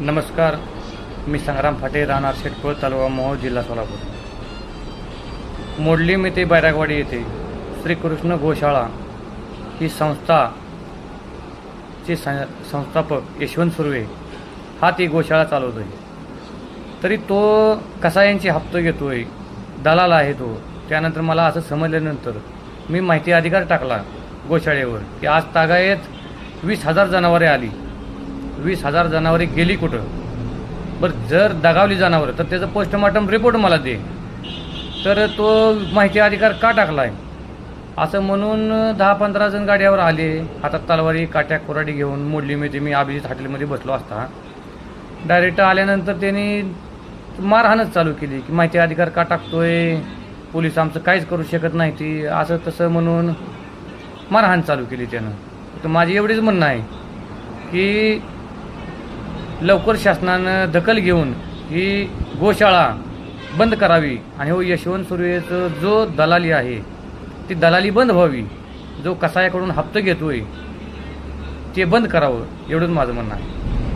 नमस्कार मी संग्राम फाटे राहणार शेटपूर तालुका मोहोळ जिल्हा सोलापूर. मोडली मी ते बैरागवाडी येथे. श्रीकृष्ण गोशाळा ही संस्था चे सं- संस्थापक यशवंत सुर्वे हा ती गोशाळा चालवतोय. तरी तो कसायांची हप्ते घेतोय दलाल आहे तो त्यानंतर मला असं समजल्यानंतर मी माहिती अधिकार टाकला गोशाळेवर की आज तागायत वीस हजार जनावरे आली. वीस हजार जनावरे गेली कुठं? बरं जर दगावली जनावरं तर त्याचं पोस्टमॉर्टम रिपोर्ट मला दे. तर तो माहिती अधिकार का टाकला आहे असं म्हणून दहा पंधरा जण गाड्यावर आले. हातात तलवारी काट्या कोराडी घेऊन मोडली मी ते. मी अभिजित हॉटेलमध्ये बसलो असता. डायरेक्ट आल्यानंतर त्यांनी मारहाणच चालू केली की माहिती अधिकार का टाकतोय? पोलीस आमचं काहीच करू शकत नाही ती. असं तसं म्हणून मारहाण चालू केली त्यानं. तर माझी एवढीच म्हणणं आहे की लवकर शासनानं दखल घेऊन ही गोशाळा बंद करावी. आणि हो यशवंत सुर्वेचं जो दलाली आहे ती दलाली बंद व्हावी. जो कसायाकडून हप्ते घेतोय ते बंद करावं एवढंच माझं म्हणणं आहे.